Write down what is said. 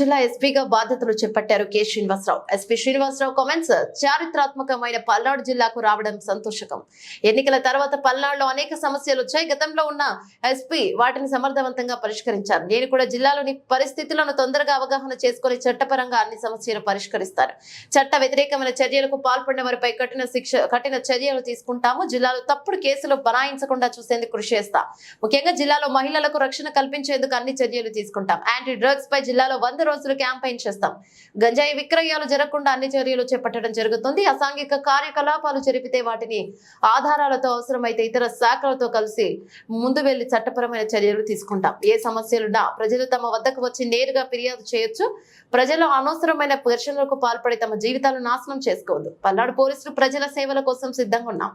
జిల్లా ఎస్పీగా బాధ్యతలు చేపట్టారు K Srinivasarao. SP Srinivasarao comments చారిత్రాత్మకమైన పల్నాడు జిల్లాకు రావడం సంతోషకం. ఎన్నికల తర్వాత పల్నాడులో అనేక సమస్యలు వచ్చాయి. గతంలో ఉన్న ఎస్పీ వాటిని సమర్థవంతంగా పరిష్కరించారు. నేను కూడా జిల్లాలోని పరిస్థితులను తొందరగా అవగాహన చేసుకుని చట్టపరంగా అన్ని సమస్యలు పరిష్కరిస్తారు. చట్ట వ్యతిరేకమైన చర్యలకు పాల్పడిన వారిపై కఠిన శిక్ష కఠిన చర్యలు తీసుకుంటాము. జిల్లాలో తప్పుడు కేసులు బనాయించకుండా చూసేందుకు కృషి చేస్తా. ముఖ్యంగా జిల్లాలో మహిళలకు రక్షణ కల్పించేందుకు అన్ని చర్యలు తీసుకుంటాం. యాంటీ డ్రగ్స్ పై జిల్లాలో వంద రోజులు క్యాంపెయిన్ చేస్తాం. గంజాయి విక్రయాలు జరగకుండా అన్ని చర్యలు చేపట్టడం జరుగుతుంది. అసాంఘిక కార్యకలాపాలు జరిపితే వాటిని ఆధారాలతో అవసరమైతే ఇతర శాఖలతో కలిసి ముందు వెళ్ళి చట్టపరమైన చర్యలు తీసుకుంటాం. ఏ సమస్యలున్నా ప్రజలు తమ వద్దకు వచ్చి నేరుగా ఫిర్యాదు చేయొచ్చు. ప్రజలు అనవసరమైన ఘర్షణలకు పాల్పడి తమ జీవితాలు నాశనం చేసుకోవద్దు. పల్నాడు పోలీసులు ప్రజల సేవల కోసం సిద్ధంగా ఉన్నాం.